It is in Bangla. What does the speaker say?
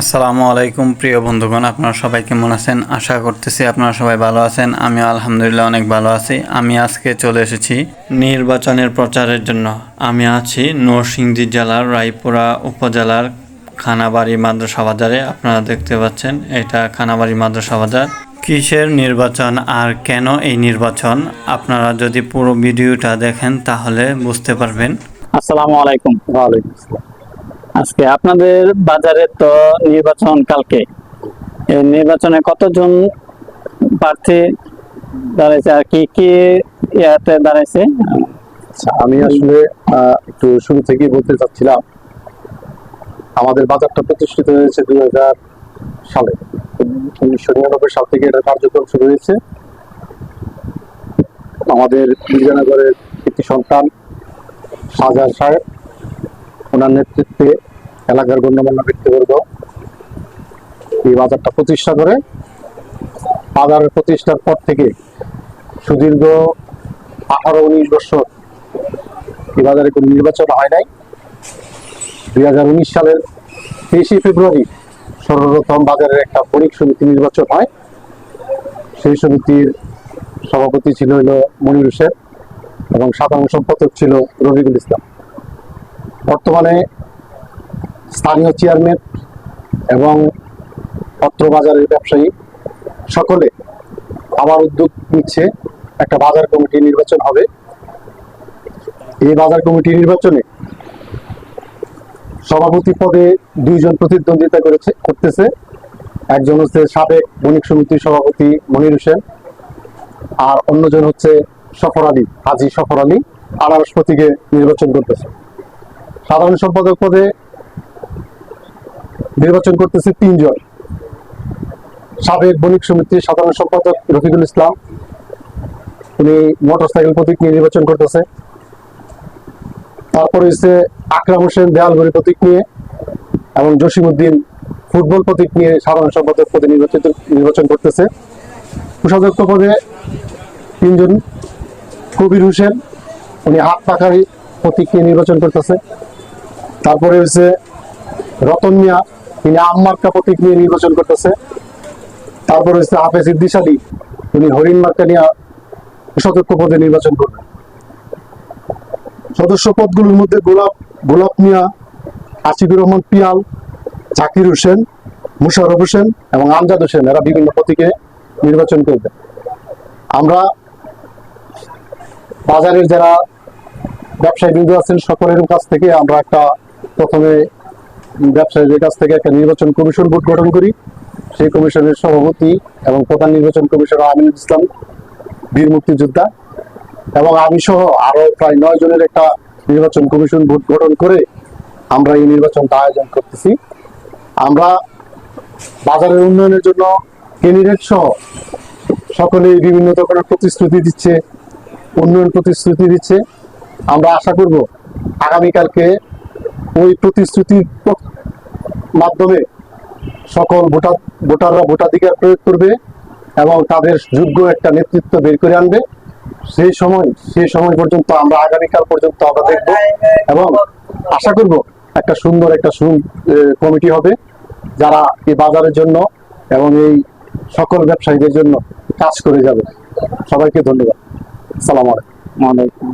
আসসালামু আলাইকুম, প্রিয় বন্ধুগণ, আপনারা সবাই কেমন আছেন? আশা করতেছি আপনারা সবাই ভালো আছেন। আমি আলহামদুলিল্লাহ অনেক ভালো আছি। আমি আজকে চলে এসেছি নির্বাচনের প্রচারের জন্য। আমি আছি নরসিংদী জেলার রায়পুরা উপজেলার খানাবাড়ি মাদ্রাসা বাজারে। আপনারা দেখতে পাচ্ছেন, এটা খানাবাড়ি মাদ্রাসা বাজার। কিসের নির্বাচন আর কেন এই নির্বাচন? আপনারা যদি পুরো ভিডিওটা দেখেন তাহলে বুঝতে পারবেন। আসসালামু আলাইকুম। ওয়ালাইকুম আজকে আপনাদের বাজারে তো নির্বাচন কালকে। এই নির্বাচনে কতজন প্রার্থী দাঁড়াইছে আর কি কি ইয়াতে দাঁড়াইছে? আচ্ছা, আমি আসলে একটু শুরু থেকেই বলতে চাচ্ছিলাম আমাদের বাজারটা প্রতিষ্ঠিত হয়েছে দুই হাজার সালে। উনিশশো নিরানব্বই সাল থেকে এটা কার্যক্রম শুরু হয়েছে। আমাদের বিজয়নগরের একটি সন্তান শাহজাহান সাহেব ওনার নেতৃত্বে এলাকার গণ্যমান্য ব্যক্তিবর্গ এই বাজারটা প্রতিষ্ঠা করে। বাজারের প্রতিষ্ঠার পর থেকে সুদীর্ঘ আঠারো উনিশ বছর এই বাজারে কোনো নির্বাচন হয় নাই। দুই হাজার উনিশ সালের তেইশে ফেব্রুয়ারি সর্বপ্রথম বাজারের একটা বণিক সমিতি নির্বাচন হয়। সেই সমিতির সভাপতি ছিল হলো মনির হোসেন এবং সাধারণ সম্পাদক ছিল রবিকুল ইসলাম। বর্তমানে স্থানীয় চেয়ারম্যান এবং পত্র বাজারের ব্যবসায়ী সকলে আমার উদ্যোগ নিচ্ছে একটা বাজার কমিটি নির্বাচন হবে। এই বাজার কমিটি নির্বাচনে সভাপতি পদে দুইজন প্রতিদ্বন্দ্বিতা করেছে, করতেছে। একজন হচ্ছে সাবেক বণিক সমিতির সভাপতি মনির হোসেন আর অন্যজন হচ্ছে সফর আলী, হাজি সফর আলী, আনারস প্রতীকে নির্বাচন করতেছে। সাধারণ সম্পাদক পদে নির্বাচন করতেছে তিনজন। সাবেক বণিক সমিতির সাধারণ সম্পাদক রফিকুল ইসলাম। উনি মোটরসাইকেল প্রতীক নিয়ে নির্বাচন করতেছে। তারপরে হচ্ছে আকরাম হোসেন দেয়ালগড়ি প্রতীক নিয়ে এবং জসিমউদ্দিন ফুটবল প্রতীক নিয়ে সাধারণ সম্পাদক পদে নির্বাচিত, নির্বাচন করতেছে। কোষাধ্যক্ষ পদে তিনজন। কবির হোসেন, উনি হাত পাখারি প্রতীক নিয়ে নির্বাচন করতেছে। তারপরে হচ্ছে রতন মিয়া, তিনি আম্মার্কা প্রতীক নিয়ে নির্বাচন করতেছে। তারপরে হচ্ছে হাফেজ ইদ্দিস তিনি হরিণ মার্কা নিয়ে কোষাধ্যক্ষ পদে নির্বাচন করবেন। সদস্য পদগুলোর মধ্যে গোলাপ গোলাপ মিয়া, আসিফুর রহমান পিয়াল, জাকির হোসেন, মুশারফ হোসেন এবং আমজাদ হোসেন, এরা বিভিন্ন প্রতীকে নির্বাচন করবে আমরা বাজারের যারা ব্যবসায়ী বিন্দু আছেন, সকলের কাছ থেকে আমরা একটা প্রথমে ব্যবসায়ীদের কাছ থেকে একটা নির্বাচন কমিশন বোর্ড গঠন করি। সেই কমিশনের সভাপতি এবং প্রধান নির্বাচন কমিশনার আমিনুল ইসলাম, বীর মুক্তিযোদ্ধা এবং আমি সহ আরও প্রায় নয় জনের একটা নির্বাচন কমিশন বোর্ড গঠন করে আমরা এই নির্বাচনটা আয়োজন করতেছি। আমরা বাজারের উন্নয়নের জন্য ক্যান্ডিডেট সহ সকলেই বিভিন্ন ধরনের প্রতিশ্রুতি দিচ্ছে, উন্নয়ন প্রতিশ্রুতি দিচ্ছে। আমরা আশা করব আগামীকালকে ওই প্রতিশ্রুতির মাধ্যমে সকল ভোটার, ভোটাররা ভোটাধিকার প্রয়োগ করবে এবং তাদের যোগ্য একটা নেতৃত্ব বের করে আনবে। সেই সময় সেই সময় পর্যন্ত আমরা আগামীকাল পর্যন্ত আমরা দেখব এবং আশা করব একটা সুন্দর একটা কমিটি হবে যারা এই বাজারের জন্য এবং এই সকল ব্যবসায়ীদের জন্য কাজ করে যাবে। সবাইকে ধন্যবাদ। সালাম আলাইকুম।